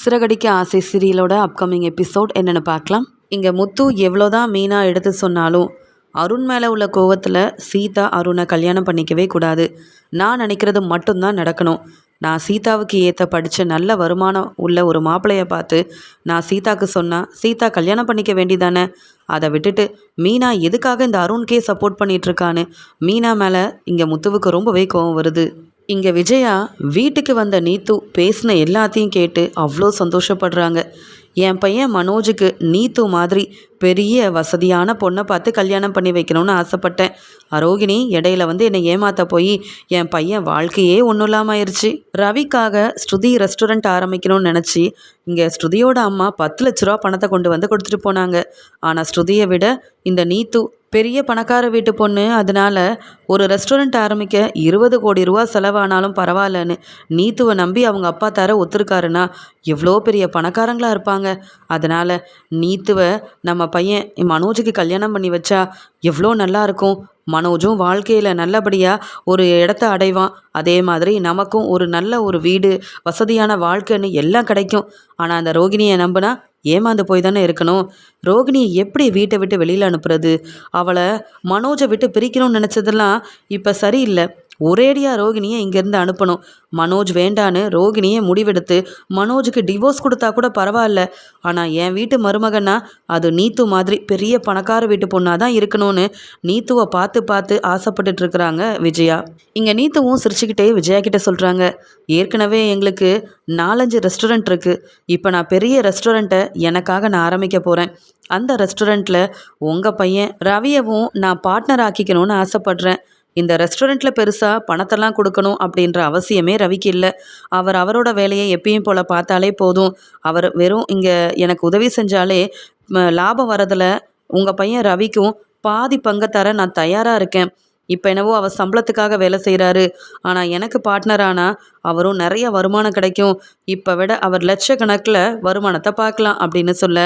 சிறகடிக்க ஆசை சீரியலோட upcoming episode என்னென்னு பார்க்கலாம். இங்கே முத்து எவ்வளோதான் மீனா எடுத்து சொன்னாலும் அருண் மேலே உள்ள கோவத்தில் சீதா அருணை கல்யாணம் பண்ணிக்கவே கூடாது. நான் நினைக்கிறது மட்டும்தான் நடக்கணும். நான் சீதாவுக்கு ஏற்ற படித்த நல்ல வருமானம் உள்ள ஒரு மாப்பிள்ளையை பார்த்து நான் சீதாக்கு சொன்னால் சீதா கல்யாணம் பண்ணிக்க வேண்டிதானே அதை விட்டுட்டு மீனா எதுக்காக இந்த அருண்கே சப்போர்ட் பண்ணிகிட்ருக்கான்னு மீனா மேலே இங்கே முத்துவுக்கு ரொம்பவே கோவம் வருது. இங்கே விஜயா வீட்டுக்கு வந்த நீத்து பேசின எல்லாத்தையும் கேட்டு அவ்வளோ சந்தோஷப்படுறாங்க. என் பையன் மனோஜுக்கு நீத்து மாதிரி பெரிய வசதியான பொண்ணை பார்த்து கல்யாணம் பண்ணி வைக்கணும்னு ஆசைப்பட்டேன். அரோகிணி இடையில வந்து என்னை ஏமாத்த போய் என் பையன் வாழ்க்கையே ஒன்றும் இல்லாமல் ஆயிடுச்சு ரவிக்காக ஸ்ருதி ரெஸ்டாரண்ட் ஆரம்பிக்கணும்னு நினச்சி இங்கே ஸ்ருதியோட அம்மா பத்து லட்ச ரூபா பணத்தை கொண்டு வந்து கொடுத்துட்டு போனாங்க. ஆனால் ஸ்ருதியை விட இந்த நீத்து பெரிய பணக்கார வீட்டு பொண்ணு. அதனால ஒரு ரெஸ்டாரண்ட் ஆரம்பிக்க இருபது கோடி ரூபா செலவானாலும் பரவாயில்லன்னு நீத்துவை நம்பி அவங்க அப்பா தர ஒத்துருக்காருன்னா எவ்வளோ பெரிய பணக்காரங்களாக இருப்பாங்க. அதனால் நீத்துவை நம்ம பையன் மனோஜுக்கு கல்யாணம் பண்ணி வச்சா எவ்வளோ நல்லாயிருக்கும் மனோஜும் வாழ்க்கையில் நல்லபடியாக ஒரு இடத்த அடைவான். அதே மாதிரி நமக்கும் ஒரு நல்ல ஒரு வீடு வசதியான வாழ்க்கைன்னு எல்லாம் கிடைக்கும். ஆனால் அந்த ரோகிணியை நம்பினா ஏமாந்து போய் தானே இருக்கணும்? ரோகிணியை எப்படி வீட்டை விட்டு வெளியில் அனுப்புறது? அவளை மனோஜை விட்டு பிரிக்கணும்னு நினச்சதெல்லாம் இப்போ சரியில்லை. ஒரேடியாக ரோகிணியை இங்கேருந்து அனுப்பணும். மனோஜ் வேண்டான்னு ரோகிணியை முடிவெடுத்து மனோஜுக்கு டிவோர்ஸ் கொடுத்தா கூட பரவாயில்ல. ஆனால் என் வீட்டு மருமகன்னா அது நீத்து மாதிரி பெரிய பணக்கார வீட்டு பொண்ணாக தான் இருக்கணும்னு நீத்துவை பார்த்து பார்த்து ஆசைப்பட்டுட்டு இருக்கிறாங்க விஜயா. இங்கே நீத்துவும் சிரிச்சுக்கிட்டே விஜயா கிட்ட சொல்கிறாங்க ஏற்கனவே எங்களுக்கு நாலஞ்சு ரெஸ்டாரண்ட் இருக்குது இப்போ நான் பெரிய ரெஸ்டாரண்ட்டை எனக்காக நான் ஆரம்பிக்க போகிறேன் அந்த ரெஸ்டாரண்ட்டில் உங்கள் பையன் ரவியவும் நான் பார்ட்னர் ஆக்கிக்கணும்னு ஆசைப்பட்றேன். இந்த ரெஸ்டாரண்ட்டில் பெருசாக பணத்தெல்லாம் கொடுக்கணும் அப்படின்ற அவசியமே ரவிக்கு இல்லை. அவர் அவரோட வேலையை எப்பயும் போல் பார்த்தாலே போதும். அவர் வெறும் இங்கே எனக்கு உதவி செஞ்சாலே லாபம் வரதில் உங்கள் பையன் ரவிக்கும் பாதி பங்கை தர நான் தயாராக இருக்கேன். இப்போ என்னவோ அவர் சம்பளத்துக்காக வேலை செய்கிறாரு ஆனால் எனக்கு பார்ட்னரானா அவரும் நிறைய வருமானம் கிடைக்கும். இப்போ விட அவர் லட்சக்கணக்கில் வருமானத்தை பார்க்கலாம் அப்படின்னு சொல்ல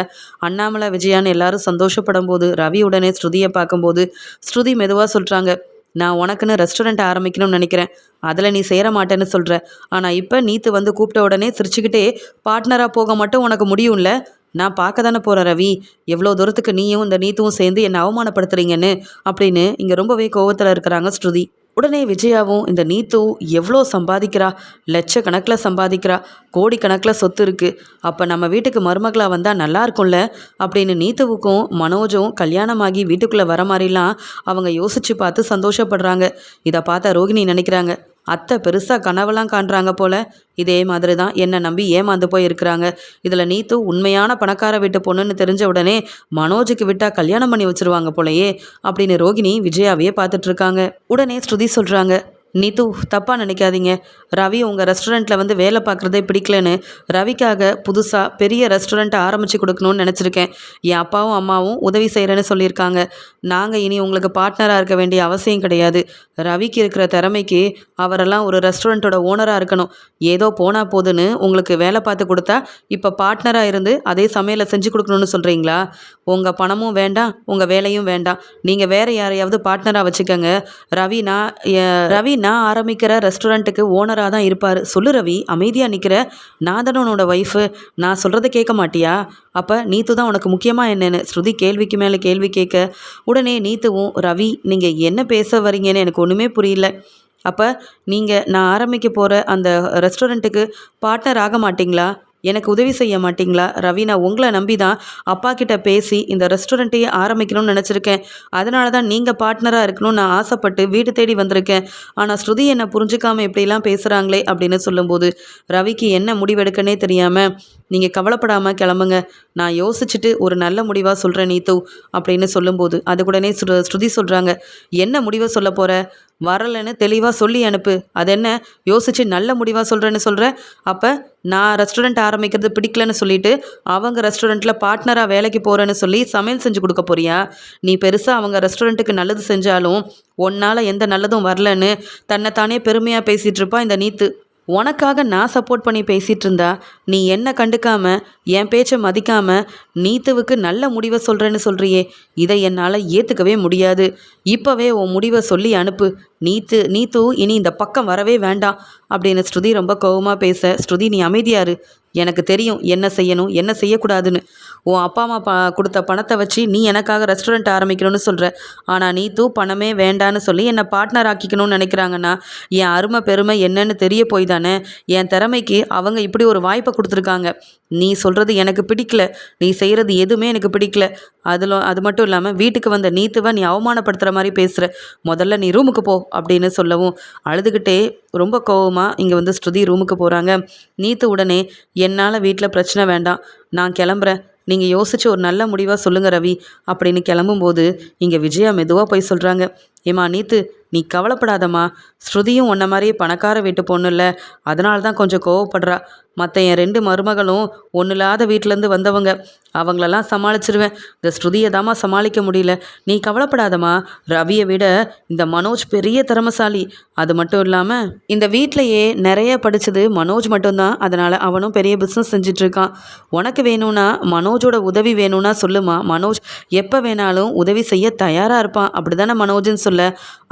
அண்ணாமலை விஜயான்னு எல்லாரும் சந்தோஷப்படும் போது ரவி உடனே ஸ்ருதியை பார்க்கும்போது ஸ்ருதி மெதுவாக சொல்கிறாங்க நான் உனக்குன்னு ரெஸ்டாரண்ட் ஆரம்பிக்கணும்னு நினைக்கிறேன். அதில் நீ சேர மாட்டேன்னு சொல்கிற ஆனால் இப்போ நீத்து வந்து கூப்பிட்ட உடனே சிரிச்சுக்கிட்டே பார்ட்னராக போக மட்டும் உனக்கு முடியும்ல? நான் பார்க்க தானே போகிறேன் ரவி. எவ்வளோ தூரத்துக்கு நீயும் இந்த நீத்துவும் சேர்ந்து என்னை அவமானப்படுத்துறீங்கன்னு அப்படின்னு இங்கே ரொம்பவே கோவத்தில் இருக்கிறாங்க ஸ்ருதி. உடனே விஜயாவும் இந்த நீத்து எவ்வளோ சம்பாதிக்கிறா? லட்சக்கணக்கில் சம்பாதிக்கிறா? கோடிக்கணக்கில் சொத்து இருக்குது அப்போ நம்ம வீட்டுக்கு மருமகளாக வந்தால் நல்லா இருக்கும்ல? அப்படின்னு நீத்துவுக்கும் மனோஜும் கல்யாணமாகி வீட்டுக்குள்ளே வர மாதிரிலாம் அவங்க யோசித்து பார்த்து சந்தோஷப்படுறாங்க. இதை பார்த்தா ரோகிணி நினைக்கிறாங்க. அத்தை பெருசாக கனவெல்லாம் காண்றாங்க போல. இதே மாதிரி தான் என்னை நம்பி ஏமாந்து போய் இருக்கிறாங்க இதில் நீத்து உண்மையான பணக்கார வீட்டு பொண்ணுன்னு தெரிஞ்ச உடனே மனோஜுக்கு விட்டால் கல்யாணம் பண்ணி வச்சுருவாங்க போலையே அப்படின்னு ரோகிணி விஜயாவையே பார்த்துட்ருக்காங்க உடனே ஸ்ருதி சொல்கிறாங்க நீத்து தப்பாக நினைக்காதீங்க. ரவி உங்கள் ரெஸ்டாரண்ட்டில் வந்து வேலை பார்க்குறதே பிடிக்கலன்னு ரவிக்காக புதுசாக பெரிய ரெஸ்டாரண்ட்டை ஆரம்பித்து கொடுக்கணும்னு நினச்சிருக்கேன். என் அப்பாவும் அம்மாவும் உதவி செய்கிறேன்னு சொல்லியிருக்காங்க. நாங்கள் இனி உங்களுக்கு பார்ட்னராக இருக்க வேண்டிய அவசியம் கிடையாது. ரவிக்கு இருக்கிற திறமைக்கு அவரெல்லாம் ஒரு ரெஸ்டாரண்ட்டோட ஓனராக இருக்கணும். ஏதோ போனால் போதுன்னு உங்களுக்கு வேலை பார்த்து கொடுத்தா இப்போ பார்ட்னராக இருந்து அதே சமையலை செஞ்சு கொடுக்கணும்னு சொல்கிறீங்களா உங்கள் பணமும் வேண்டாம் உங்கள் வேலையும் வேண்டாம். நீங்கள் வேறு யாரையாவது பார்ட்னராக வச்சுக்கோங்க. ரவினா ரவினா நான் ஆரம்பிக்கிற ரெஸ்டாரண்ட்டுக்கு ஓனராக தான் இருப்பார். சொல்லு ரவி அமைதியாக நிற்கிற நான் தானே உன்னோட ஒய்ஃபு நான் சொல்கிறத கேட்க மாட்டியா? அப்போ நீத்து தான் உனக்கு முக்கியமாக என்னென்னு? ஸ்ருதி கேள்விக்கு மேலே கேள்வி கேட்க உடனே நீத்துவும் ரவி நீங்கள் என்ன பேச வரீங்கன்னு எனக்கு ஒன்றுமே புரியல. அப்போ நீங்கள் நான் ஆரம்பிக்க போகிற அந்த ரெஸ்டாரண்ட்டுக்கு பார்ட்னர் ஆக மாட்டிங்களா? எனக்கு உதவி செய்ய மாட்டிங்களா? ரவி நான் உங்களை நம்பி தான் அப்பா கிட்ட பேசி இந்த ரெஸ்டாரண்ட்டையே ஆரம்பிக்கணும்னு நினச்சிருக்கேன். அதனால தான் நீங்கள் பார்ட்னராக இருக்கணும்னு நான் ஆசைப்பட்டு வீடு தேடி வந்திருக்கேன். ஆனால் ஸ்ருதி என்னை புரிஞ்சுக்காமல் எப்படிலாம் பேசுகிறாங்களே அப்படின்னு சொல்லும்போது ரவிக்கு என்ன முடிவெடுக்கனே தெரியாமல் நீங்கள் கவலைப்படாமல் கிளம்புங்க. நான் யோசிச்சுட்டு ஒரு நல்ல முடிவாக சொல்கிறேன் நீத்து அப்படின்னு சொல்லும்போது அது கூடனே ஸ்ருதி சொல்கிறாங்க என்ன முடிவை சொல்ல போகிற வரலைன்னு தெளிவாக சொல்லி அனுப்பு. அது என்ன? யோசித்து நல்ல முடிவாக சொல்கிறேன்னு சொல்கிற அப்போ நான் ரெஸ்டாரண்ட் ஆரம்பிக்கிறது பிடிக்கலன்னு சொல்லிட்டு அவங்க ரெஸ்டாரண்ட்டில் பார்ட்னராக வேலைக்கு போகிறேன்னு சொல்லி சமையல் செஞ்சு கொடுக்க போறியா? நீ பெருசாக அவங்க ரெஸ்டாரண்ட்டுக்கு நல்லது செஞ்சாலும் உன்னால் எந்த நல்லதும் வரலன்னு தன்னைத்தானே பெருமையாக பேசிகிட்டு இருப்பா இந்த நீத்து. உனக்காக நான் சப்போர்ட் பண்ணி பேசிகிட்டு இருந்தா நீ என்ன கண்டுக்காம என் பேச்சை மதிக்காம நீத்துவுக்கு நல்ல முடிவை சொல்கிறேன்னு சொல்கிறியே இதை என்னால் ஏற்றுக்கவே முடியாது. இப்போவே உன் முடிவை சொல்லி அனுப்பு. நீத்து நீத்து இனி இந்த பக்கம் வரவே வேண்டாம். அப்படின்னு ஸ்ருதி ரொம்ப கோபமாக பேச ஸ்ருதி நீ அமைதியாரு எனக்கு தெரியும் என்ன செய்யணும் என்ன செய்யக்கூடாதுன்னு. உன் அப்பா அம்மா ப கொடுத்த பணத்தை வச்சு நீ எனக்காக ரெஸ்டாரண்ட் ஆரம்பிக்கணும்னு சொல்கிற ஆனால் நீ தூ பணமே வேண்டான்னு சொல்லி என்னை பார்ட்னர் ஆக்கிக்கணும்னு நினைக்கிறாங்கன்னா என் அருமை பெருமை என்னன்னு தெரிய போய் தானே? என் திறமைக்கு அவங்க இப்படி ஒரு வாய்ப்பை கொடுத்துருக்காங்க. நீ சொல்கிறது எனக்கு பிடிக்கல. நீ செய்கிறது எதுவுமே எனக்கு பிடிக்கல. அதில் அது மட்டும் இல்லாமல் வீட்டுக்கு வந்த நீத்துவை நீ அவமானப்படுத்துகிற மாதிரி பேசுகிற முதல்ல நீ ரூமுக்கு போ அப்படின்னு சொல்லவும் அழுதுகிட்டே ரொம்ப கோவமாக இங்கே வந்து ஸ்ருதி ரூமுக்கு போகிறாங்க நீத்து உடனே என்னால் வீட்டில் பிரச்சனை வேண்டாம். நான் கிளம்புறேன். நீங்கள் யோசிச்சு ஒரு நல்ல முடிவாக சொல்லுங்கள் ரவி அப்படின்னு கிளம்பும்போது இங்கே விஜயா மெதுவாக போய் சொல்கிறாங்க ஏம்மா நீத்து நீ கவலைப்படாதம்மா. ஸ்ருதியும் உன்ன மாதிரியே பணக்கார வீட்டு பொண்ணு இல்லை அதனால தான் கொஞ்சம் கோவப்படுறா. மற்ற என் ரெண்டு மருமகளும் ஒன்றும் இல்லாத வீட்டிலேருந்து வந்தவங்க. அவங்களெல்லாம் சமாளிச்சிருவேன். இந்த ஸ்ருதியை தாம்மா சமாளிக்க முடியல. நீ கவலைப்படாதம்மா. ரவியை விட இந்த மனோஜ் பெரிய திறமசாலி. அது மட்டும் இல்லாமல் இந்த வீட்டிலையே நிறைய படித்தது மனோஜ் மட்டும்தான். அதனால் அவனும் பெரிய பிஸ்னஸ் செஞ்சிட்ருக்கான். உனக்கு வேணும்னா மனோஜோட உதவி வேணும்னா சொல்லுமா. மனோஜ் எப்போ வேணாலும் உதவி செய்ய தயாராக இருப்பான். அப்படி தானே மனோஜ்னு சொல்ல.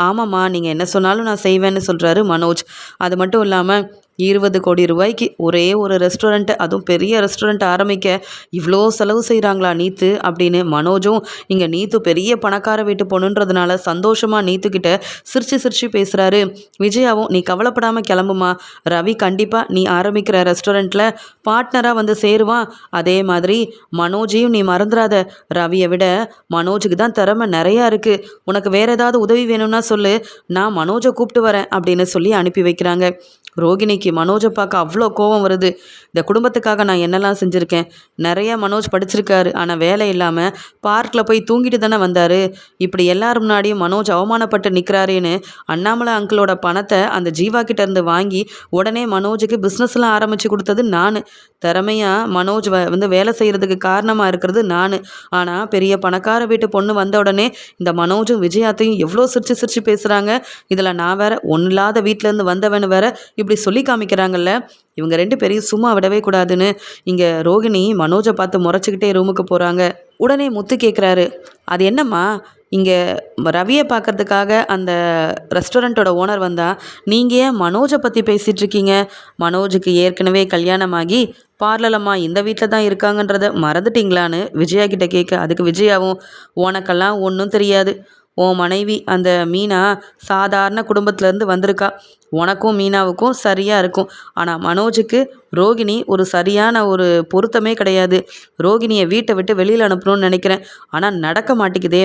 ஆமாம்மா நீங்கள் என்ன சொன்னாலும் நான் செய்வேன்னு சொல்கிறாரு மனோஜ். அது மட்டும் இல்லாமல் இருபது கோடி ரூபாய்க்கு ஒரே ஒரு ரெஸ்டாரண்ட்டு அதுவும் பெரிய ரெஸ்டாரண்ட் ஆரம்பிக்க இவ்வளோ செலவு செய்கிறாங்களா நீத்து அப்படின்னு மனோஜும் இங்கே நீத்து பெரிய பணக்கார வீட்டு பொண்ணுன்றதுனால சந்தோஷமாக நீத்துக்கிட்ட சிரிச்சு சிரிச்சு பேசுகிறாரு விஜயாவும் நீ கவலைப்படாமல் கிளம்புமா? ரவி கண்டிப்பாக நீ ஆரம்பிக்கிற ரெஸ்டாரண்ட்டில் பார்ட்னராக வந்து சேருவான். அதே மாதிரி மனோஜையும் நீ மறந்துடாத ரவியை விட மனோஜுக்கு தான் திறமை நிறையா இருக்குது உனக்கு வேறு ஏதாவது உதவி வேணும்னா சொல்லு. நான் மனோஜை கூப்பிட்டு வரேன் அப்படின்னு சொல்லி அனுப்பி வைக்கிறாங்க. ரோகிணிக்கு மனோஜை பார்க்க அவ்வளோ கோவம் வருது. இந்த குடும்பத்துக்காக நான் என்னெல்லாம் செஞ்சுருக்கேன்? நிறைய மனோஜ் படிச்சிருக்காரு. ஆனால் வேலை இல்லாமல் பார்க்கில் போய் தூங்கிட்டு தானே வந்தார். இப்படி எல்லார் முன்னாடியும் மனோஜ் அவமானப்பட்டு நிற்கிறாரேன்னு அண்ணாமலை அங்கிளோட பணத்தை அந்த ஜீவா கிட்டேருந்து வாங்கி உடனே மனோஜுக்கு பிஸ்னஸ்லாம் ஆரம்பித்து கொடுத்தது நான். திறமையாக மனோஜ் வ வந்து வேலை செய்கிறதுக்கு காரணமாக இருக்கிறது நான். ஆனால் பெரிய பணக்கார வீட்டு பொண்ணு வந்த உடனே இந்த மனோஜும் விஜயாத்தையும் எவ்வளோ சிரிச்சு சிரிச்சு பேசுகிறாங்க இதில் நான் வேற ஒன்றும் இல்லாத வீட்டிலேருந்து வந்தவன் வேற இப்படி சொல்லி காமிக்கிறாங்கல்ல இவங்க ரெண்டு பேரையும் சும்மா விடவே கூடாதுன்னு இங்கே ரோகிணி மனோஜை பார்த்து முறைச்சிக்கிட்டே ரூமுக்கு போகிறாங்க உடனே முத்து கேட்குறாரு அது என்னம்மா? இங்கே ரவியை பார்க்கறதுக்காக அந்த ரெஸ்டாரண்ட்டோட ஓனர் வந்தால் நீங்கள் ஏன் மனோஜை பற்றி பேசிகிட்டு இருக்கீங்க? மனோஜுக்கு ஏற்கனவே கல்யாணமாகி பார்லலம்மா இந்த வீட்டில் தான் இருக்காங்கன்றத மறந்துட்டிங்களான்னு விஜயா கிட்ட கேட்க அதுக்கு விஜயாவும் உனக்கெல்லாம் ஒன்றும் தெரியாது. உன் மனைவி அந்த மீனா சாதாரண குடும்பத்துலேருந்து வந்திருக்கா. உனக்கும் மீனாவுக்கும் சரியாக இருக்கும். ஆனால் மனோஜுக்கு ரோகிணி ஒரு சரியான ஒரு பொருத்தமே கிடையாது. ரோகிணியை வீட்டை விட்டு வெளியில் அனுப்பணும்னு நினைக்கிறேன். ஆனால் நடக்க மாட்டேங்குதே.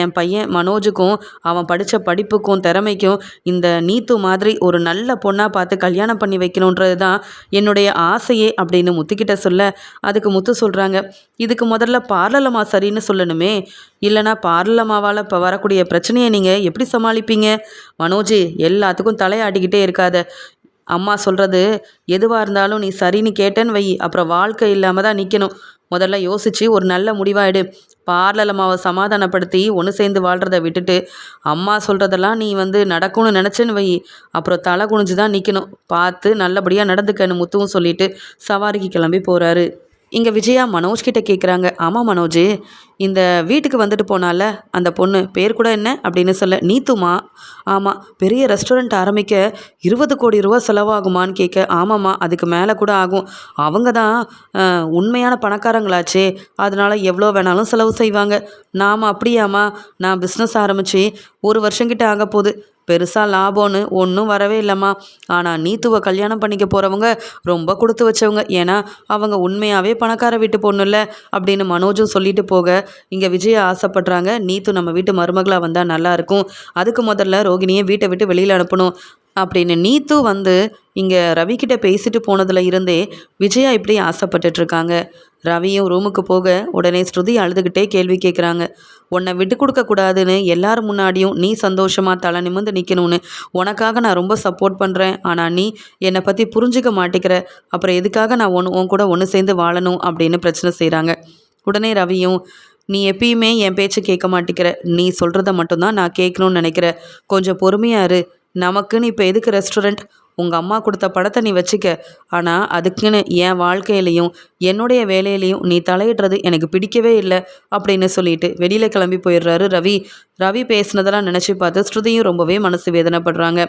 என் பையன் மனோஜுக்கும் அவன் படித்த படிப்புக்கும் திறமைக்கும் இந்த நீத்து மாதிரி ஒரு நல்ல பொண்ணாக பார்த்து கல்யாணம் பண்ணி வைக்கணுன்றது தான் என்னுடைய ஆசையே அப்படின்னு முத்துக்கிட்ட சொல்ல அதுக்கு முத்து சொல்கிறாங்க இதுக்கு முதல்ல பார்லலமா சரின்னு சொல்லணுமே. இல்லைனா பார்லமாவால் இப்போ வரக்கூடிய பிரச்சனையை நீங்கள் எப்படி சமாளிப்பீங்க? மனோஜ் எல்லாத்துக்கும் தலையாடி தலையாட்டிக்கிட்டே இருக்காத. அம்மா சொல்கிறது எதுவாக இருந்தாலும் நீ சரின்னு கேட்டேன்னு வை. அப்புறம் வாழ்க்கை இல்லாமல் தான் நிற்கணும் முதல்ல யோசித்து ஒரு நல்ல முடிவாயிடு. பார்லர் அம்மாவை சமாதானப்படுத்தி ஒன்று சேர்ந்து வாழ்கிறத விட்டுட்டு அம்மா சொல்கிறதெல்லாம் நீ வந்து நடக்கும்னு நினச்சேன்னு வை. அப்புறம் தலை குனிஞ்சு தான் நிற்கணும் பார்த்து நல்லபடியாக நடந்துக்கன்னு முத்துவும் சொல்லிட்டு சவாரிக்கு கிளம்பி போகிறாரு இங்கே விஜயா மனோஜ் கிட்ட கேட்குறாங்க ஆமாம் மனோஜ் இந்த வீட்டுக்கு வந்துட்டு போனால அந்த பொண்ணு பேர் கூட என்ன அப்படின்னு சொல்ல நீத்துமா? ஆமாம் பெரிய ரெஸ்டாரண்ட் ஆரம்பிக்க இருபது கோடி ரூபா செலவாகுமான்னு கேட்க ஆமாம்மா அதுக்கு மேலே கூட ஆகும். அவங்க தான் உண்மையான பணக்காரங்களாச்சே அதனால எவ்வளோ வேணாலும் செலவு செய்வாங்க. நாம் அப்படியாம்மா நான் பிஸ்னஸ் ஆரம்பித்து ஒரு வருஷங்கிட்ட ஆக போகுது பெருசாக லாபம்னு ஒன்றும் வரவே இல்லைம்மா. ஆனால் நீத்துவை கல்யாணம் பண்ணிக்க போகிறவங்க ரொம்ப கொடுத்து வச்சவங்க. ஏன்னா அவங்க உண்மையாகவே பணக்கார வீட்டு பொண்ணு இல்லை அப்படின்னு மனோஜும் சொல்லிட்டு போக இங்கே விஜயா ஆசைப்படுறாங்க. நீத்து நம்ம வீட்டு மருமகளாக வந்தால் நல்லாயிருக்கும் அதுக்கு முதல்ல ரோகிணியை வீட்டை விட்டு வெளியில் அனுப்பணும். அப்படின்னு நீத்து வந்து இங்கே ரவிக்கிட்ட பேசிட்டு போனதில் இருந்தே விஜயா இப்படி ஆசைப்பட்டுட்ருக்காங்க ரவியும் ரூமுக்கு போக உடனே ஸ்ருதி அழுதுகிட்டே கேள்வி கேட்குறாங்க உன்னை விட்டு கொடுக்கக்கூடாதுன்னு எல்லார் முன்னாடியும் நீ சந்தோஷமாக தலை நிமிர்ந்து நிற்கணும்னு உனக்காக நான் ரொம்ப சப்போர்ட் பண்ணுறேன் ஆனால் நீ என்னை பற்றி புரிஞ்சுக்க மாட்டேங்கிற. அப்புறம் எதுக்காக நான் ஒன்று உன் கூட ஒன்று சேர்ந்து வாழணும்? அப்படின்னு பிரச்சனை செய்கிறாங்க உடனே ரவியும் நீ எப்பயுமே என் பேச்சு கேட்க மாட்டேங்கிற. நீ சொல்கிறத மட்டும்தான் நான் கேட்கணும்னு நினைக்கிற. கொஞ்சம் பொறுமையாக இரு. நமக்குன்னு இப்போ எதுக்கு ரெஸ்டாரண்ட் உங்கள் அம்மா கொடுத்த படத்தை நீ வச்சுக்க. ஆனால் அதுக்குன்னு என் வாழ்க்கையிலையும் என்னுடைய வேலையிலையும் நீ தலையிடுறது எனக்கு பிடிக்கவே இல்லை அப்படின்னு சொல்லிட்டு வெளியில் கிளம்பி போயிடுறாரு ரவி. ரவி பேசுனதெல்லாம் நினச்சி பார்த்து ஸ்ருதியும் ரொம்பவே மனசு வேதனைப்படுறாங்க.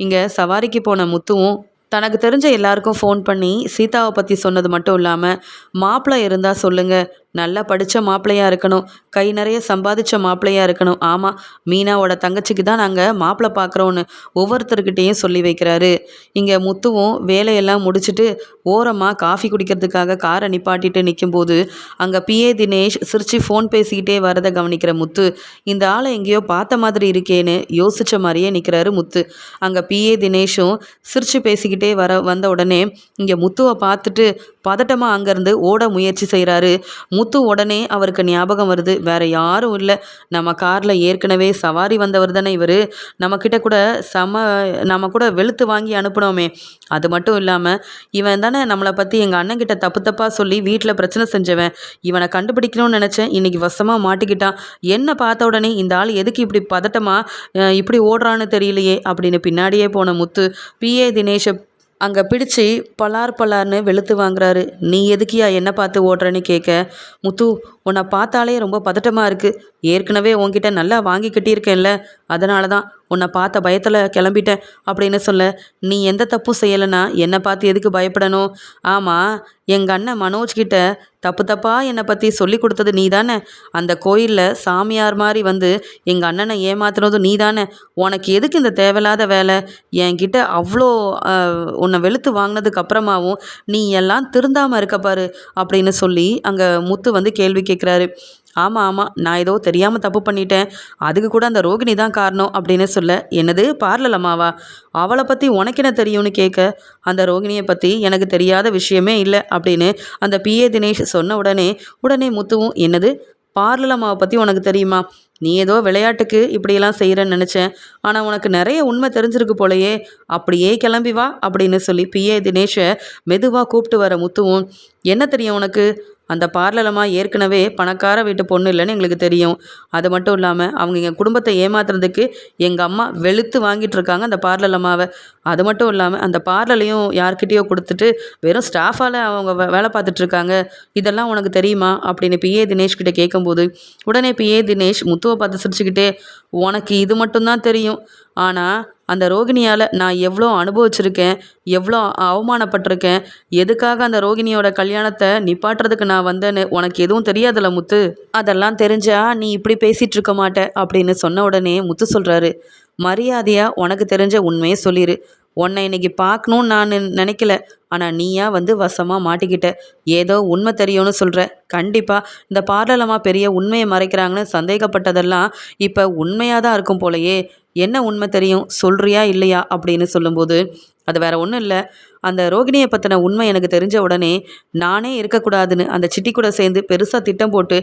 இங்கே சவாரிக்கு போன முத்துவும் தனக்கு தெரிஞ்ச எல்லாருக்கும் ஃபோன் பண்ணி சீதாவை பற்றி சொன்னது மட்டும் இல்லாமல் மாப்பிள்ளை இருந்தால் சொல்லுங்கள் நல்லா படித்த மாப்பிள்ளையாக இருக்கணும். கை நிறைய சம்பாதிச்ச மாப்பிள்ளையாக இருக்கணும். ஆமாம் மீனாவோட தங்கச்சிக்கு தான் நாங்கள் மாப்பிள்ளை பார்க்குறோன்னு ஒவ்வொருத்தர்கிட்டேயும் சொல்லி வைக்கிறாரு. இங்கே முத்துவும் வேலையெல்லாம் முடிச்சுட்டு ஓரமாக காஃபி குடிக்கிறதுக்காக காரை நிப்பாட்டிட்டு நிற்கும்போது அங்கே பிஏ தினேஷ் சிரித்து ஃபோன் பேசிக்கிட்டே வரதை கவனிக்கிற முத்து இந்த ஆளை எங்கேயோ பார்த்த மாதிரி இருக்கேன்னு யோசித்த மாதிரியே நிற்கிறாரு முத்து. அங்கே பிஏ தினேஷும் சிரிச்சு பேசிக்கிட்டே வர வந்த உடனே இங்கே முத்துவை பார்த்துட்டு பதட்டமாக அங்கேருந்து ஓட முயற்சி செய்கிறாரு முத்து உடனே அவருக்கு ஞாபகம் வருது. வேற யாரும் இல்லை. நம்ம காரில் ஏற்கனவே சவாரி வந்தவர் தானே இவர். நம்மக்கிட்ட கூட செம நம்ம கூட வெளுத்து வாங்கி அனுப்பினோமே. அது மட்டும் இல்லாமல் இவன் தானே நம்மளை பற்றி எங்கள் அண்ணன்கிட்ட தப்பு தப்பாக சொல்லி வீட்டில் பிரச்சனை செஞ்சவன். இவனை கண்டுபிடிக்கணும்னு நினச்சேன். இன்னைக்கு வசமாக மாட்டிக்கிட்டான். என்ன பார்த்த உடனே இந்த ஆள் எதுக்கு இப்படி பதட்டமாக இப்படி ஓடுறான்னு தெரியலையே அப்படின்னு பின்னாடியே போன முத்து பிஏ தினேஷை அங்கே பிடிச்சி பலார் பலார்னு வெளுத்து வாங்குறாரு. நீ எதுக்கியா என்ன பார்த்து ஓடுறேன்னு கேட்க முத்து உன்னை பார்த்தாலே ரொம்ப பதட்டமாக இருக்குது ஏற்கனவே உன்கிட்ட நல்லா வாங்கி கட்டியிருக்கேன்ல. அதனால தான் உன்னை பார்த்த பயத்தில் கிளம்பிட்டேன் அப்படின்னு சொல்ல நீ எந்த தப்பும் செய்யலைன்னா என்னை பார்த்து எதுக்கு பயப்படணும்? ஆமாம் எங்கள் அண்ணன் மனோஜ் கிட்ட தப்பு தப்பாக என்னை பற்றி சொல்லி கொடுத்தது நீ தானே அந்த கோயிலில் சாமியார் மாதிரி வந்து எங்கள் அண்ணனை ஏமாத்துனதும் நீ தானே உனக்கு எதுக்கு இந்த தேவையில்லாத வேலை? என்கிட்ட அவ்வளோ உன்னை வெளுத்து வாங்கினதுக்கு அப்புறமாவும் நீ எல்லாம் திருந்தாமல் இருக்க பாரு அப்படின்னு சொல்லி அங்கே முத்து வந்து கேள்வி கேட்குறாரு ஆமாம் ஆமாம் நான் ஏதோ தெரியாமல் தப்பு பண்ணிட்டேன். அதுக்கு கூட அந்த ரோகிணி தான் காரணம் அப்படின்னு சொல்ல என்னது? பார்லல் அம்மாவா அவளை பற்றி உனக்கு என்ன தெரியும்னு கேட்க? அந்த ரோகிணியை பற்றி எனக்கு தெரியாத விஷயமே இல்லை அப்படின்னு அந்த பிஏ தினேஷ் சொன்ன உடனே உடனே முத்துவும் என்னது? பார்லல் அம்மாவை பற்றி உனக்கு தெரியுமா? நீ ஏதோ விளையாட்டுக்கு இப்படியெல்லாம் செய்கிறேன்னு நினச்சேன். ஆனால் உனக்கு நிறைய உண்மை தெரிஞ்சிருக்கு போலயே. அப்படியே கிளம்பி வா அப்படின்னு சொல்லி பிஏ தினேஷை மெதுவாக கூப்பிட்டு வர முத்துவும் என்ன தெரியும் உனக்கு? அந்த பார்லலம்மா ஏற்கனவே பணக்கார வீட்டு பொண்ணு இல்லைன்னு எங்களுக்கு தெரியும். அது மட்டும் இல்லாமல் அவங்க எங்கள் குடும்பத்தை ஏமாத்துறதுக்கு எங்கள் அம்மா வெளுத்து வாங்கிட்டு இருக்காங்க அந்த பார்லர் அம்மாவை அது மட்டும் இல்லாமல் அந்த பார்லரையும் யார்கிட்டயோ கொடுத்துட்டு வெறும் ஸ்டாஃபால் அவங்க வேலை பார்த்துட்டு இருக்காங்க. இதெல்லாம் உனக்கு தெரியுமா? அப்படின்னு பிஏ தினேஷ் கிட்ட கேட்கும்போது உடனே பிஏ தினேஷ் முத்துவை பார்த்து சிரிச்சுக்கிட்டே உனக்கு இது மட்டும்தான் தெரியும். ஆனால் அந்த ரோகிணியால் நான் எவ்வளோ அனுபவிச்சிருக்கேன் எவ்வளோ அவமானப்பட்டிருக்கேன் எதுக்காக அந்த ரோகிணியோட கல்யாணத்தை நிப்பாட்டுறதுக்கு நான் வந்தேன்னு உனக்கு எதுவும் தெரியாதுல்ல முத்து? அதெல்லாம் தெரிஞ்சா நீ இப்படி பேசிகிட்டு இருக்க மாட்ட அப்படின்னு சொன்ன உடனே முத்து சொல்கிறாரு மரியாதையாக உனக்கு தெரிஞ்ச உண்மையை சொல்லிடு உன்னை இன்னைக்கு பார்க்கணுன்னு நான் நினைக்கல. ஆனால் நீயா வந்து வசமாக மாட்டிக்கிட்ட. ஏதோ உண்மை தெரியும்னு சொல்கிற கண்டிப்பாக இந்த பார்லலமா பெரிய உண்மையை மறைக்கிறாங்கன்னு சந்தேகப்பட்டதெல்லாம் இப்போ உண்மையாக தான் இருக்கும் போலயே. என்ன உண்மை தெரியும்? சொல்றியா இல்லையா? அப்படின்னு சொல்லும்போது அது வேற ஒன்றும் இல்லை. அந்த ரோகிணியை பற்றின உண்மை எனக்கு தெரிஞ்ச உடனே நானே இருக்கக்கூடாதுன்னு அந்த சிட்டி கூட சேர்ந்து பெருசாக திட்டம் போட்டு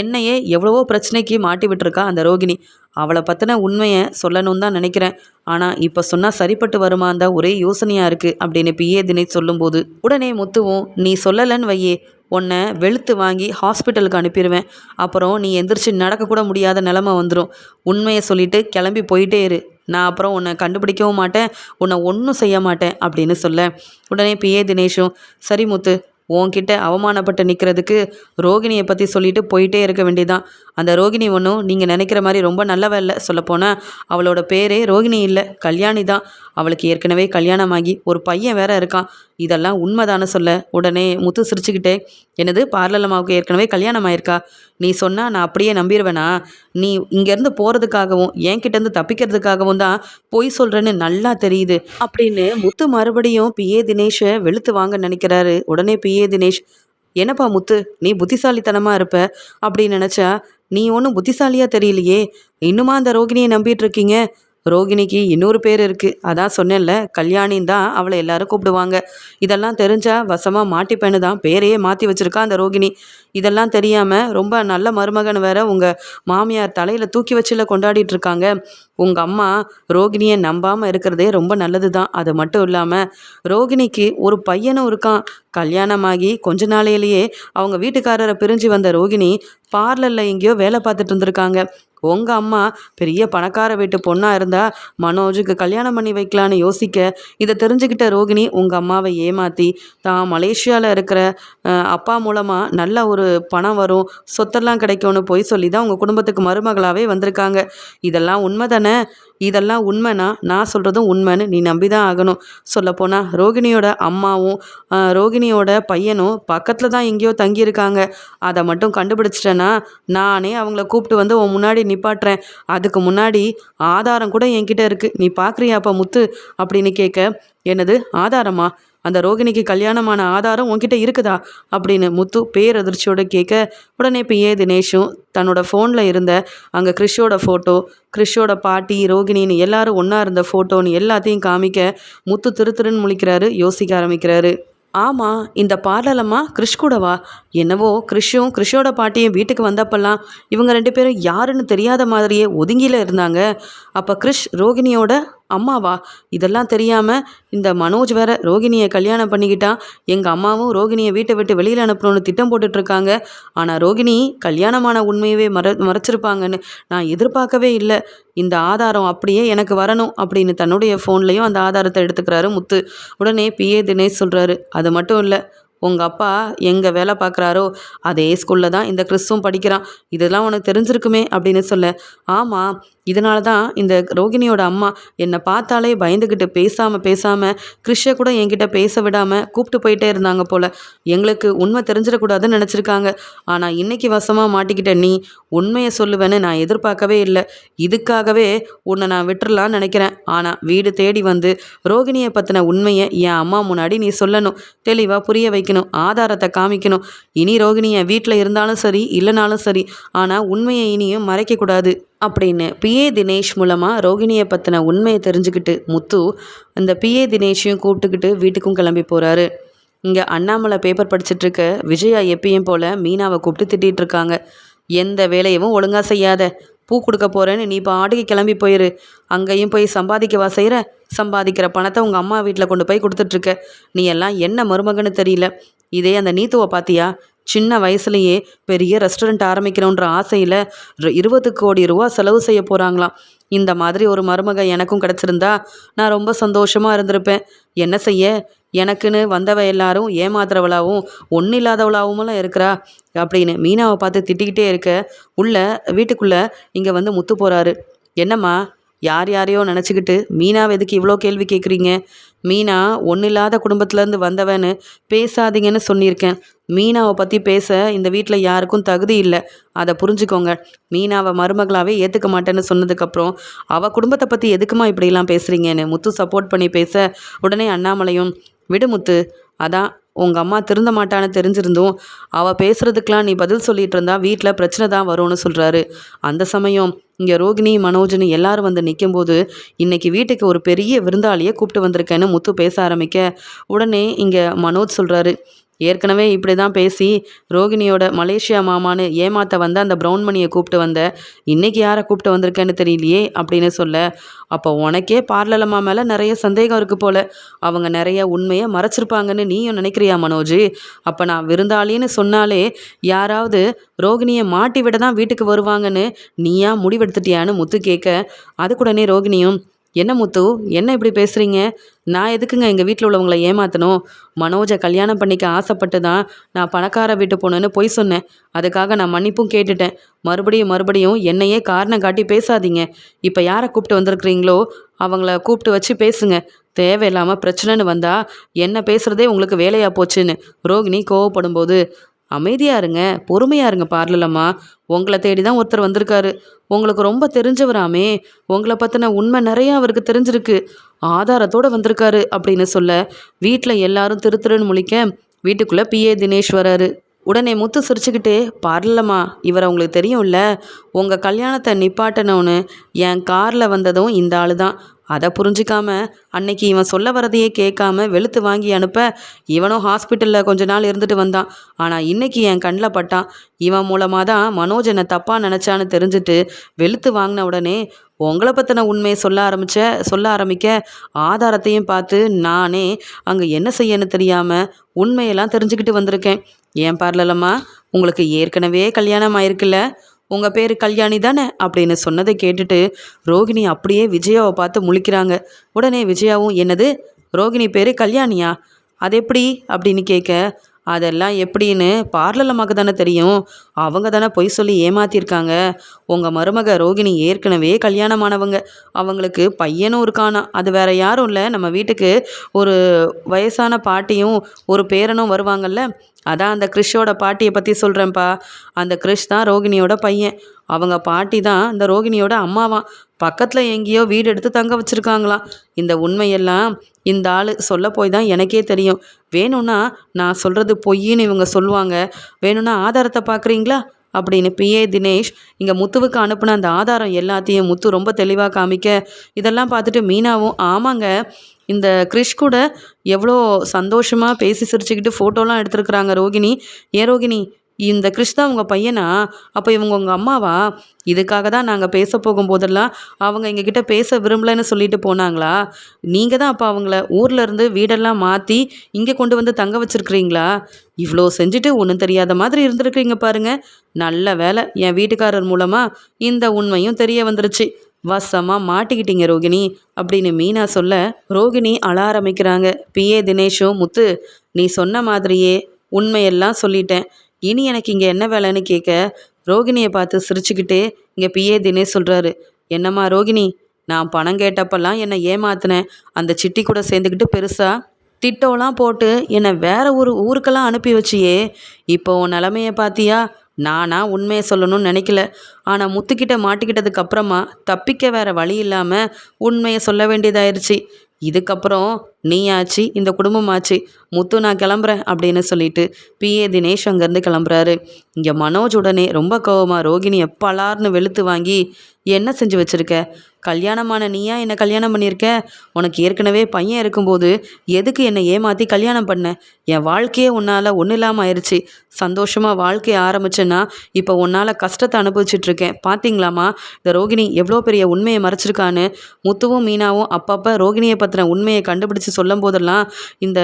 என்னையே எவ்வளவோ பிரச்சனைக்கு மாட்டி விட்டுருக்கா அந்த ரோகிணி. அவளை பற்றின உண்மையை சொல்லணும்னு தான் நினைக்கிறேன். ஆனால் இப்போ சொன்னால் சரிப்பட்டு வருமா இருந்தால் ஒரே யோசனையாக இருக்குது அப்படின்னு பிஏ தினேஷ் சொல்லும்போது உடனே முத்துவும் நீ சொல்லலைன்னு வையே உன்னை வெளுத்து வாங்கி ஹாஸ்பிட்டலுக்கு அனுப்பிடுவேன் அப்புறம் நீ எந்திரிச்சு நடக்கக்கூட முடியாத நிலமை வந்துடும் உண்மையை சொல்லிட்டு கிளம்பி போயிட்டே இரு. நான் அப்புறம் உன்னை கண்டுபிடிக்கவும் மாட்டேன். உன்னை ஒன்றும் செய்ய மாட்டேன் அப்படின்னு சொல்ல. உடனே பிஏ தினேஷும் சரி முத்து உன்கிட்ட அவமானப்பட்டு நிற்கிறதுக்கு ரோகிணியை பற்றி சொல்லிட்டு போயிட்டே இருக்க வேண்டியதான் அந்த ரோகிணி ஒன்றும் நீங்கள் நினைக்கிற மாதிரி ரொம்ப நல்லவ இல்லை. சொல்லப்போனால் அவளோட பேரே ரோகிணி இல்லை. கல்யாணி தான். அவளுக்கு ஏற்கனவே கல்யாணமாகி ஒரு பையன் வேற இருக்கான். இதெல்லாம் உண்மைதானு சொல்ல? உடனே முத்து சிரிச்சுக்கிட்டே என்னது பார்லலம்மாவுக்கு ஏற்கனவே கல்யாணம் ஆயிருக்கா நீ சொன்னால் நான் அப்படியே நம்பிடுவேனா நீ இங்கேருந்து போகிறதுக்காகவும் என்கிட்டேருந்து தப்பிக்கிறதுக்காகவும் தான் பொய் சொல்கிறேன்னு நல்லா தெரியுது. அப்படின்னு முத்து மறுபடியும் பிஏ தினேஷை வெளுத்து வாங்க நினைக்கிறாரு. உடனே பிஏ தினேஷ் என்னப்பா முத்து நீ புத்திசாலித்தனமாக இருப்ப? அப்படின்னு நினச்சா நீ ஒன்றும் புத்திசாலியாக தெரியலையே. இன்னுமா அந்த ரோகிணியை நம்பிட்டு இருக்கீங்க? ரோகிணிக்கு இன்னொரு பேர் இருக்குது அதான் சொன்னேன்ல கல்யாணின்னு தான் அவளை எல்லாரும் கூப்பிடுவாங்க. இதெல்லாம் தெரிஞ்சா வசமாக மாட்டிப்பேன்னு தான். பேரையே மாற்றி வச்சுருக்கா அந்த ரோகிணி. இதெல்லாம் தெரியாமல் ரொம்ப நல்ல மருமகன் வேற உங்கள் மாமியார் தலையில் தூக்கி வச்சில கொண்டாடிட்டு இருக்காங்க. உங்கள் அம்மா ரோகிணியை நம்பாமல் இருக்கிறதே ரொம்ப நல்லது தான். அது மட்டும் இல்லாமல் ரோகிணிக்கு ஒரு பையனும் இருக்கான். கல்யாணமாகி கொஞ்ச நாளையிலேயே அவங்க வீட்டுக்காரரை பிரிஞ்சு வந்த ரோகிணி பார்லரில் எங்கேயோ வேலை பார்த்துட்டு இருந்திருக்காங்க. உங்கள் அம்மா பெரிய பணக்கார வீட்டு பொண்ணாக இருந்தால் மனோஜுக்கு கல்யாணம் பண்ணி வைக்கலான்னு யோசிக்க இதை தெரிஞ்சுக்கிட்ட ரோகிணி உங்கள் அம்மாவை ஏமாற்றி தான் மலேசியாவில் இருக்கிற அப்பா மூலமாக நல்ல ஒரு பணம் வரும் சொத்தெல்லாம் கிடைக்கும்னு போய் சொல்லி தான் உங்கள் குடும்பத்துக்கு மருமகளாகவே வந்திருக்காங்க. இதெல்லாம் உண்மை தானே? இதெல்லாம் உண்மைனா நான் சொல்கிறதும் உண்மைன்னு நீ நம்பி தான் ஆகணும். சொல்லப்போனால் ரோகிணியோட அம்மாவும் ரோகிணியோட பையனும் பக்கத்தில் தான் எங்கேயோ தங்கியிருக்காங்க. அதை மட்டும் கண்டுபிடிச்சிட்டேன்னா நானே அவங்கள கூப்பிட்டு வந்து உன் முன்னாடி நிப்பாட்டுறேன். அதுக்கு முன்னாடி ஆதாரம் கூட என்கிட்ட இருக்குது நீ பார்க்குறியா அப்போ முத்து? அப்படின்னு கேட்க என்னது ஆதாரமா? அந்த ரோகிணிக்கு கல்யாணமான ஆதாரம் உன்கிட்ட இருக்குதா? அப்படின்னு முத்து பேரதிர்ச்சியோடு கேட்க உடனே பிஏ தினேஷும் தன்னோட ஃபோனில் இருந்த அங்கே கிறிஷோட ஃபோட்டோ கிறிஷோட பாட்டி ரோகிணின்னு எல்லாரும் ஒன்றா இருந்த ஃபோட்டோன்னு எல்லாத்தையும் காமிக்க முத்து திரு திருன்னு முழிக்கிறாரு யோசிக்க ஆரம்பிக்கிறாரு. ஆமாம் இந்த பார்லலம்மா கிறிஷ் கூடவா? என்னவோ கிறிஷும் கிறிஷோட பாட்டியும் வீட்டுக்கு வந்தப்பெல்லாம் இவங்க ரெண்டு பேரும் யாருன்னு தெரியாத மாதிரியே ஒதுங்கியில் இருந்தாங்க. அப்போ கிறிஷ் ரோகிணியோட அம்மாவா? இதெல்லாம் தெரியாமல் இந்த மனோஜ் வேற ரோகிணியை கல்யாணம் பண்ணிக்கிட்டான் எங்கள் அம்மாவும் ரோகிணியை வீட்டை விட்டு வெளியில் அனுப்பணும்னு திட்டம் போட்டுட்ருக்காங்க. ஆனால் ரோகிணி கல்யாணமான உண்மையவே மற மறைச்சிருப்பாங்கன்னு நான் எதிர்பார்க்கவே இல்லை. இந்த ஆதாரம் அப்படியே எனக்கு வரணும் அப்படின்னு தன்னுடைய ஃபோன்லேயும் அந்த ஆதாரத்தை எடுத்துக்கிறாரு முத்து. உடனே பிஏ தினேஷ் சொல்கிறாரு அது மட்டும் இல்லை உங்கள் அப்பா எங்கே வேலை பார்க்குறாரோ அதே ஸ்கூலில் தான் இந்த கிறிஸ்துவும் படிக்கிறான். இதெல்லாம் உனக்கு தெரிஞ்சிருக்குமே அப்படின்னு சொல்ல. ஆமாம் இதனால தான் இந்த ரோகிணியோட அம்மா என்னை பார்த்தாலே பயந்துக்கிட்டு பேசாமல் பேசாமல் கிறிஷை கூட என்கிட்ட பேச விடாமல் கூப்பிட்டு போயிட்டே இருந்தாங்க போல். எங்களுக்கு உண்மை தெரிஞ்சிடக்கூடாதுன்னு நினச்சிருக்காங்க. ஆனால் இன்னைக்கு வசமாக மாட்டிக்கிட்ட நீ உண்மையை சொல்லுவேன்னு நான் எதிர்பார்க்கவே இல்லை. இதுக்காகவே உன்னை நான் விட்டுறலான்னு நினைக்கிறேன். ஆனால் வீடு தேடி வந்து ரோகிணியை பற்றின உண்மையை என் அம்மா முன்னாடி நீ சொல்லணும். தெளிவாக புரிய வைக்கணும். ஆதாரத்தை காமிக்கணும். இனி ரோகிணி என் வீட்டில் இருந்தாலும் சரி இல்லைனாலும் சரி. ஆனால் உண்மையை இனியும் மறைக்கக்கூடாது. அப்படின்னு பிஏ தினேஷ் மூலமாக ரோகிணியை பற்றின உண்மையை தெரிஞ்சுக்கிட்டு முத்து அந்த பிஏ தினேஷையும் கூப்பிட்டுக்கிட்டு வீட்டுக்கும் கிளம்பி போகிறாரு இங்கே அண்ணாமலை பேப்பர் படிச்சுட்ருக்க விஜயா எப்பயும் போல் மீனாவை கூப்பிட்டு திட்டிகிட்டு இருக்காங்க. எந்த வேலையவும் ஒழுங்காக செய்யாத. பூ கொடுக்க போகிறேன்னு நீ பாட்டுக்கு கிளம்பி போயிரு. அங்கேயும் போய் சம்பாதிக்கவா செய்கிற சம்பாதிக்கிற பணத்தை உங்கள் அம்மா வீட்டில் கொண்டு போய் கொடுத்துட்ருக்க நீ எல்லாம் என்ன மருமகன்னு தெரியல. இதே அந்த நீத்துவை பார்த்தியா சின்ன வயசுலேயே பெரிய ரெஸ்டாரண்ட் ஆரம்பிக்கணுன்ற ஆசையில் இருபது கோடி ரூபா செலவு செய்ய போகிறாங்களாம் இந்த மாதிரி ஒரு மருமக எனக்கும் கிடச்சிருந்தா நான் ரொம்ப சந்தோஷமாக இருந்திருப்பேன். என்ன செய்ய? எனக்குன்னு வந்தவ எல்லாரும் ஏமாத்துறவளாவும் ஒன்றும் இல்லாதவளாவுமெல்லாம் இருக்கிறா அப்படின்னு மீனாவை பார்த்து திட்டிக்கிட்டே இருக்க உள்ள வீட்டுக்குள்ளே இங்கே வந்து முத்து போகிறாரு என்னம்மா? யார் யாரையோ நினச்சிக்கிட்டு மீனாவை எதுக்கு இவ்வளோ கேள்வி கேட்குறீங்க மீனா ஒன்றும் இல்லாத குடும்பத்துலேருந்து வந்தவன்னு பேசாதீங்கன்னு சொல்லியிருக்கேன். மீனாவை பற்றி பேச இந்த வீட்டில் யாருக்கும் தகுதி இல்லை. அதை புரிஞ்சுக்கோங்க. மீனாவை மருமகளாகவே ஏற்றுக்க மாட்டேன்னு சொன்னதுக்கப்புறம் அவள் குடும்பத்தை பற்றி எதுக்குமா இப்படிலாம் பேசுகிறீங்கன்னு முத்து சப்போர்ட் பண்ணி பேச உடனே அண்ணாமலையும் விடுமுத்து அதான் உங்கள் அம்மா திருந்த மாட்டான்னு தெரிஞ்சிருந்தும் அவள் பேசுகிறதுக்கெலாம் நீ பதில் சொல்லிட்டு இருந்தா வீட்டில் பிரச்சனை தான் வரும்னு சொல்கிறாரு அந்த சமயம் இங்கே ரோகிணி மனோஜ்னு எல்லாரும் வந்து நிற்கும்போது இன்னைக்கு வீட்டுக்கு ஒரு பெரிய விருந்தாளியை கூப்பிட்டு வந்திருக்கேன்னு முத்து பேச ஆரம்பிக்க உடனே இங்கே மனோஜ் சொல்கிறாரு ஏற்கனவே இப்படி தான் பேசி ரோகிணியோட மலேசியா மாமான்னு ஏமாத்த வந்த அந்த ப்ரௌன்மணியை கூப்பிட்டு வந்த இன்னைக்கு யாரை கூப்பிட்டு வந்திருக்கேன்னு தெரியலையே அப்படின்னு சொல்ல அப்போ உனக்கே பார்லலம்மா மேலே நிறைய சந்தேகம் இருக்குது போல. அவங்க நிறைய உண்மையை மறைச்சிருப்பாங்கன்னு நீயும் நினைக்கிறியா மனோஜ்? அப்போ நான் விருந்தாளின்னு சொன்னாலே யாராவது ரோகிணியை மாட்டி விட தான் வீட்டுக்கு வருவாங்கன்னு நீயா முடிவெடுத்துட்டியான்னு முத்து கேட்க அதுக்குடனே ரோகிணியும் என்ன முத்து என்ன இப்படி பேசுகிறீங்க நான் எதுக்குங்க எங்கள் வீட்டில் உள்ளவங்களை ஏமாற்றணும் மனோஜை கல்யாணம் பண்ணிக்க ஆசைப்பட்டு தான் நான் பணக்கார வீட்டு போனேன்னு பொய் சொன்னேன். அதுக்காக நான் மன்னிப்பும் கேட்டுட்டேன். மறுபடியும் மறுபடியும் என்னையே காரணம் காட்டி பேசாதீங்க. இப்போ யாரை கூப்பிட்டு வந்திருக்கிறீங்களோ அவங்கள கூப்பிட்டு வச்சு பேசுங்க. தேவையில்லாமல் பிரச்சனைன்னு வந்தால் என்ன பேசுகிறதே உங்களுக்கு வேலையாக போச்சுன்னு. ரோகிணி கோவப்படும்போது அமைதியாக இருங்க பொறுமையாக இருங்க பார்லலம்மா. உங்களை தேடி தான் ஒருத்தர் வந்திருக்காரு. உங்களுக்கு ரொம்ப தெரிஞ்சவராமே. உங்களை பற்றின உண்மை நிறையா அவருக்கு தெரிஞ்சிருக்கு. ஆதாரத்தோடு வந்திருக்காரு அப்படின்னு சொல்ல வீட்டில் எல்லாரும் திரு திருன்னு முழிக்க வீட்டுக்குள்ளே பிஏ தினேஷ் வராரு. உடனே முத்து சிரிச்சுக்கிட்டே பார்லம்மா இவரை உங்களுக்கு தெரியும்ல? உங்கள் கல்யாணத்தை நிப்பாட்டணும்னு என் காரில் வந்ததும் இந்த ஆள் தான் அதை புரிஞ்சிக்காம அன்னைக்கு இவன் சொல்ல வரதையே கேட்காம வெளுத்து வாங்கி அனுப்ப இவனும் ஹாஸ்பிட்டலில் கொஞ்ச நாள் இருந்துட்டு வந்தான். ஆனால் இன்னைக்கு என் கண்ணில் பட்டான். இவன் மூலமாக தான் மனோஜ் என்னை தப்பாக நினச்சான்னு தெரிஞ்சுட்டு வெளுத்து வாங்கின உடனே உங்களை பற்றின உண்மையை சொல்ல ஆரம்பிச்ச சொல்ல ஆரம்பிக்க ஆதாரத்தையும் பார்த்து நானே அங்கே என்ன செய்யன்னு தெரியாமல் உண்மையெல்லாம் தெரிஞ்சுக்கிட்டு வந்திருக்கேன். ஏன் பார்லலம்மா? உங்களுக்கு ஏற்கனவே கல்யாணம் ஆயிருக்குல்ல உங்கள் பேர் கல்யாணி தானே? அப்படின்னு சொன்னதை கேட்டுட்டு ரோகிணி அப்படியே விஜயாவை பார்த்து முழிக்கிறாங்க. உடனே விஜயாவும் என்னது? ரோகிணி பேர் கல்யாணியா? அது எப்படி? அப்படின்னு கேட்க அதெல்லாம் எப்படின்னு பார்லர் அம்மாவுக்கு தானே தெரியும். அவங்க தானே பொய் சொல்லி ஏமாத்திருக்காங்க. உங்கள் மருமக ரோகிணி ஏற்கனவே கல்யாணமானவங்க. அவங்களுக்கு பையனும் இருக்கானா? அது வேற யாரும் இல்லை. நம்ம வீட்டுக்கு ஒரு வயசான பாட்டியும் ஒரு பேரனும் வருவாங்கல்ல. அதான் அந்த கிறிஷோட பாட்டியை பற்றி சொல்கிறேன்ப்பா அந்த கிறிஷ் தான் ரோகிணியோட பையன். அவங்க பாட்டி தான் இந்த ரோகிணியோட அம்மாவாம். பக்கத்தில் எங்கேயோ வீடு எடுத்து தங்க வச்சுருக்காங்களாம். இந்த உண்மையெல்லாம் இந்த ஆள் சொல்ல போய் தான் எனக்கே தெரியும். வேணும்னா நான் சொல்கிறது பொய்ன்னு இவங்க சொல்லுவாங்க. வேணும்னா ஆதாரத்தை பார்க்குறீங்களா அப்படின்னு பிஏ தினேஷ் இங்கே முத்துவுக்கு அனுப்பின அந்த ஆதாரம் எல்லாத்தையும் முத்து ரொம்ப தெளிவாக காமிக்க இதெல்லாம் பார்த்துட்டு மீனாவும் ஆமாங்க இந்த கிறிஷ் கூட எவ்வளோ சந்தோஷமாக பேசி சிரிச்சுக்கிட்டு ஃபோட்டோலாம் எடுத்துருக்குறாங்க ரோகிணி. ஏ ரோகிணி? இந்த கிறிஷ் தான் உங்கள் பையனா? அப்போ இவங்க உங்கள் அம்மாவா? இதுக்காக தான் நாங்கள் பேச போகும்போதெல்லாம் அவங்க எங்ககிட்ட பேச விரும்பலைன்னு சொல்லிட்டு போனாங்களா? நீங்கள் தான் அப்போ அவங்கள ஊர்லேருந்து வீடெல்லாம் மாற்றி இங்கே கொண்டு வந்து தங்க வச்சுருக்கிறீங்களா? இவ்வளோ செஞ்சுட்டு ஒன்றும் தெரியாத மாதிரி இருந்திருக்கிறீங்க பாருங்க. நல்ல வேலை என் வீட்டுக்காரர் மூலமாக இந்த உண்மையும் தெரிய வந்துருச்சு. வசமாக மாட்டிக்கிட்டீங்க ரோகிணி அப்படின்னு மீனா சொல்ல ரோகிணி அழ ஆரம்பிக்கிறாங்க. பிஏ தினேஷும் முத்து நீ சொன்ன மாதிரியே உண்மையெல்லாம் சொல்லிட்டேன். இனி எனக்கு இங்கே என்ன வேலைன்னு கேட்க ரோகிணியை பார்த்து சிரிச்சுக்கிட்டே இங்கே பிஏ தினேஷ் சொல்கிறாரு என்னம்மா ரோகிணி நான் பணம் கேட்டப்பெல்லாம் என்னை ஏமாத்தினேன் அந்த சிட்டி கூட சேர்ந்துக்கிட்டு பெருசாக திட்டம்லாம் போட்டு என்னை வேற ஒரு ஊருக்கெல்லாம் அனுப்பி வச்சியே. இப்போ உன் நிலமையை பார்த்தியா? நானா உண்மையை சொல்லணும்னு நினைக்கல. ஆனால் முத்துக்கிட்ட மாட்டிக்கிட்டதுக்கு அப்புறமா தப்பிக்க வேற வழி இல்லாமல் உண்மையை சொல்ல வேண்டியதாயிருச்சு. இதுக்கப்புறம் நீயாச்சு இந்த குடும்பமாச்சு முத்து நான் கிளம்புறேன் அப்படின்னு சொல்லிட்டு பிஏ தினேஷ் அங்கேருந்து கிளம்புறாரு. இங்கே மனோஜ் உடனே ரொம்ப கோவமாக ரோகிணியை பலார்னு வெளுத்து வாங்கி என்ன செஞ்சு வச்சுருக்க? கல்யாணமான நீயா? என்னை கல்யாணம் பண்ணியிருக்க? உனக்கு ஏற்கனவே பையன் இருக்கும்போது எதுக்கு என்னை ஏமாற்றி கல்யாணம் பண்ண? என் வாழ்க்கையே உன்னால் ஒன்றும் இல்லாமல் ஆயிடுச்சு சந்தோஷமாக வாழ்க்கையை ஆரம்பிச்சேன்னா இப்போ உன்னால் கஷ்டத்தை அனுபவிச்சிட்ருக்கேன். பார்த்தீங்களாமா இந்த ரோகிணி எவ்வளோ பெரிய உண்மையை மறைச்சிருக்கான்னு. முத்துவும் மீனாவும் அப்பப்போ ரோகிணியை பற்றின உண்மையை கண்டுபிடிச்சி சொல்லும் போதெல்லாம் இந்த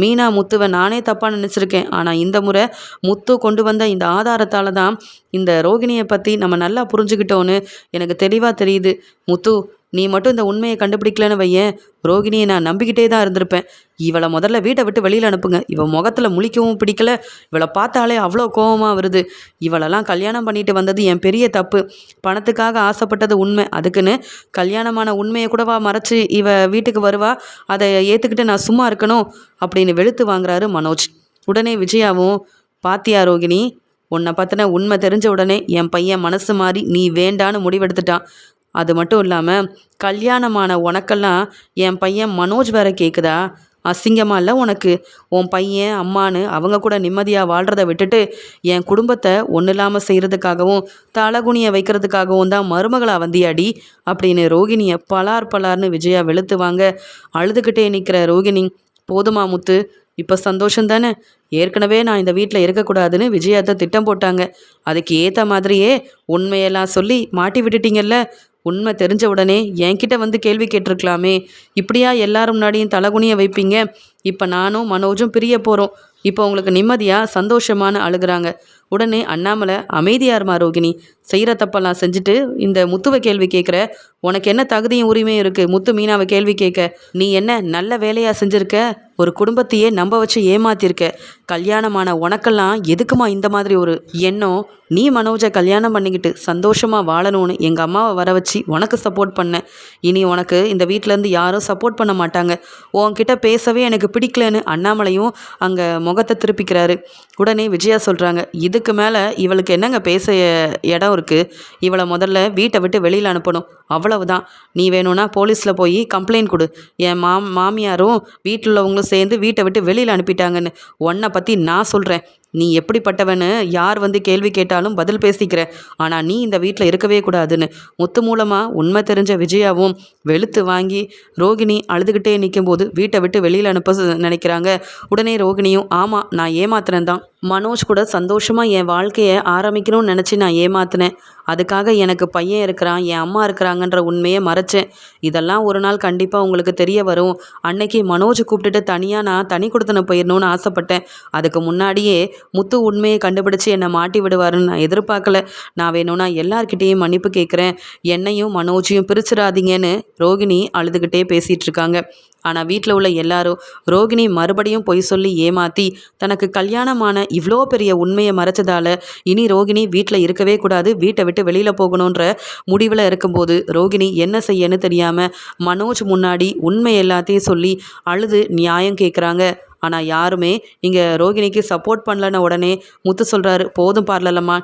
மீனா முத்துவை நானே தப்பாக நினச்சிருக்கேன். ஆனால் இந்த முறை முத்து கொண்டு வந்த இந்த ஆதாரத்தால் தான் இந்த ரோகிணியை பற்றி நம்ம நல்லா புரிஞ்சுக்கிட்டோன்னு எனக்கு தெளிவாக தெரியுது. முத்து நீ மட்டும் இந்த உண்மையை கண்டுபிடிக்கலன்னு வையேன். ரோகிணியை நான் நம்பிக்கிட்டே தான் இருந்திருப்பேன். இவளை முதல்ல வீட்டை விட்டு வெளியில் அனுப்புங்க. இவள் முகத்தில் முழிக்கவும் பிடிக்கல. இவளை பார்த்தாலே அவ்வளோ கோபமாக வருது. இவளெல்லாம் கல்யாணம் பண்ணிட்டு வந்தது என் பெரிய தப்பு. பணத்துக்காக ஆசைப்பட்டது உண்மை. அதுக்குன்னு கல்யாணமான உண்மையை கூடவா மறைச்சி இவ வீட்டுக்கு வருவா? அதை ஏற்றுக்கிட்டு நான் சும்மா இருக்கணும்? அப்படின்னு வெளுத்து வாங்குறாரு மனோஜ். உடனே விஜயாவும் பாத்தியா ரோகிணி உன்னை பற்றின உண்மை தெரிஞ்ச உடனே என் பையன் மனசு மாறி நீ வேண்டான்னு முடிவெடுத்துட்டான். அது மட்டும் இல்லாமல் கல்யாணமான உனக்கெல்லாம் என் பையன் மனோஜ் வேற கேட்குதா அசிங்கமாக இல்லை உனக்கு? உன் பையன் அம்மானு அவங்க கூட நிம்மதியாக வாழ்கிறத விட்டுட்டு என் குடும்பத்தை ஒன்றும் இல்லாமல் செய்கிறதுக்காகவும் தலகுனியை வைக்கிறதுக்காகவும் தான் மருமகளா வந்தியாடி அப்படின்னு ரோகிணியை பலார் பலார்னு விஜயா வெளுத்துவாங்க. அழுதுகிட்டே நிற்கிற ரோகிணி போதுமா முத்து இப்போ சந்தோஷம் தானே? ஏற்கனவே நான் இந்த வீட்டில் இருக்கக்கூடாதுன்னு விஜயாத்தை திட்டம் போட்டாங்க. அதுக்கு ஏற்ற மாதிரியே உண்மையெல்லாம் சொல்லி மாட்டி விட்டுட்டீங்கல்ல? உண்மை தெரிஞ்ச உடனே என்கிட்ட வந்து கேள்வி கேட்டிருக்கலாமே. இப்படியா எல்லாரும் முன்னாடியும் தலகுனிய வைப்பீங்க? இப்போ நானும் மனோஜும் பிரிய போகிறோம் இப்போ உங்களுக்கு நிம்மதியாக சந்தோஷமான அழுகுறாங்க. உடனே அண்ணாமலை அமைதியாருமா ரோகிணி செய்கிற தப்பெல்லாம் செஞ்சுட்டு இந்த முத்துவை கேள்வி கேட்குற உனக்கு என்ன தகுதியும் உரிமையும் இருக்குது முத்து மீனாவை கேள்வி கேட்க நீ என்ன நல்ல வேலையாக செஞ்சுருக்க? ஒரு குடும்பத்தையே நம்ப வச்சு ஏமாத்திருக்க. கல்யாணமான உனக்கெல்லாம் எதுக்குமா இந்த மாதிரி ஒரு எண்ணம்? நீ மனோஜை கல்யாணம் பண்ணிக்கிட்டு சந்தோஷமாக வாழணும்னு எங்கள் அம்மாவை வர வச்சு உனக்கு சப்போர்ட் பண்ணேன் இனி உனக்கு இந்த வீட்டிலேருந்து யாரும் சப்போர்ட் பண்ண மாட்டாங்க. உன்கிட்ட பேசவே எனக்கு பிடிக்கலன்னு அண்ணாமலையும் அங்கே முகத்தை திருப்பிக்கிறாரு. உடனே விஜயா சொல்கிறாங்க இது இதுக்கு மேலே இவளுக்கு என்னங்க பேச இடம் இருக்குது இவளை முதல்ல வீட்டை விட்டு வெளியில் அனுப்பணும். அவ்வளவுதான். நீ வேணும்னா போலீஸில் போய் கம்ப்ளைண்ட் கொடு. என் மாம் மாமியாரும் வீட்டில் உள்ளவங்களும் சேர்ந்து வீட்டை விட்டு வெளியில் அனுப்பிட்டாங்கன்னு. உன்னை பற்றி நான் சொல்கிறேன் நீ எப்படிப்பட்டவன்னு யார் வந்து கேள்வி கேட்டாலும் பதில் பேசிக்கிற. ஆனால் நீ இந்த வீட்டில் இருக்கவே கூடாதுன்னு. முத்து மூலமாக உண்மை தெரிஞ்ச விஜயாவும் வெளுத்து வாங்கி ரோகிணி அழுதுகிட்டே நிற்கும்போது வீட்டை விட்டு வெளியில் அனுப்ப நினைக்கிறாங்க. உடனே ரோகிணியும் ஆமாம் நான் ஏமாத்துறேன் தான். மனோஜ் கூட சந்தோஷமாக என் வாழ்க்கையை ஆரம்பிக்கணும்னு நினச்சி நான் ஏமாத்தினேன். அதுக்காக எனக்கு பையன் இருக்கிறான் என் அம்மா இருக்கிறாங்கன்ற உண்மையை மறைச்சேன். இதெல்லாம் ஒரு நாள் கண்டிப்பாக உங்களுக்கு தெரிய வரும். அன்னைக்கு மனோஜ் கூப்பிட்டுட்டு தனியாக நான் தனி கொடுத்தன போயிடணும்னு ஆசைப்பட்டேன். அதுக்கு முன்னாடியே முத்து உண்மையை கண்டுபிடிச்சு என்னை மாட்டி விடுவாருன்னு நான் எதிர்பார்க்கல. நான் வேணும்னா எல்லார்கிட்டேயும் மன்னிப்பு கேட்குறேன். என்னையும் மனோஜையும் பிரிச்சிடாதீங்கன்னு ரோகிணி அழுதுகிட்டே பேசிகிட்டு இருக்காங்க. ஆனால் வீட்டில் உள்ள எல்லாரும் ரோகிணி மறுபடியும் பொய் சொல்லி ஏமாற்றி தனக்கு கல்யாணமான இவ்வளோ பெரிய உண்மையை மறைச்சதால இனி ரோகிணி வீட்டில் இருக்கவே கூடாது. வீட்டை விட்டு வெளியில் போகணுன்ற முடிவில் இருக்கும்போது ரோகிணி என்ன செய்யன்னு தெரியாமல் மனோஜ் முன்னாடி உண்மை எல்லாத்தையும் சொல்லி அழுது நியாயம் கேட்குறாங்க ஆனால் யாருமே இங்கே ரோகிணிக்கு சப்போர்ட் பண்ணலன உடனே முத்து சொல்கிறாரு போதும் பார்லலம்மா.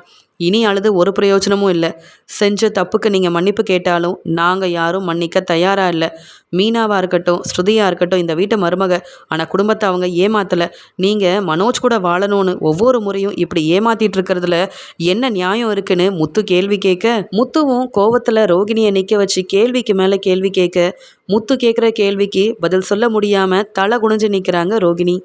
இனி அழுது ஒரு பிரயோஜனமும் இல்லை. செஞ்ச தப்புக்கு நீங்கள் மன்னிப்பு கேட்டாலும் நாங்கள் யாரும் மன்னிக்க தயாராக இல்லை. மீனாவாக இருக்கட்டும் ஸ்ருதியாக இருக்கட்டும் இந்த வீட்டு மருமக ஆனால் குடும்பத்தை அவங்க ஏமாத்தலை. நீங்கள் மனோஜ் கூட வாழணும்னு ஒவ்வொரு முறையும் இப்படி ஏமாத்திட்டு இருக்கிறதுல என்ன நியாயம் இருக்குன்னு முத்து கேள்வி கேட்க முத்துவும் கோவத்தில் ரோகிணியை நிற்க வச்சு கேள்விக்கு மேலே கேள்வி கேட்க முத்து கேட்குற கேள்விக்கு பதில் சொல்ல முடியாமல் தலை குனிஞ்சு நிற்கிறாங்க ரோகிணி.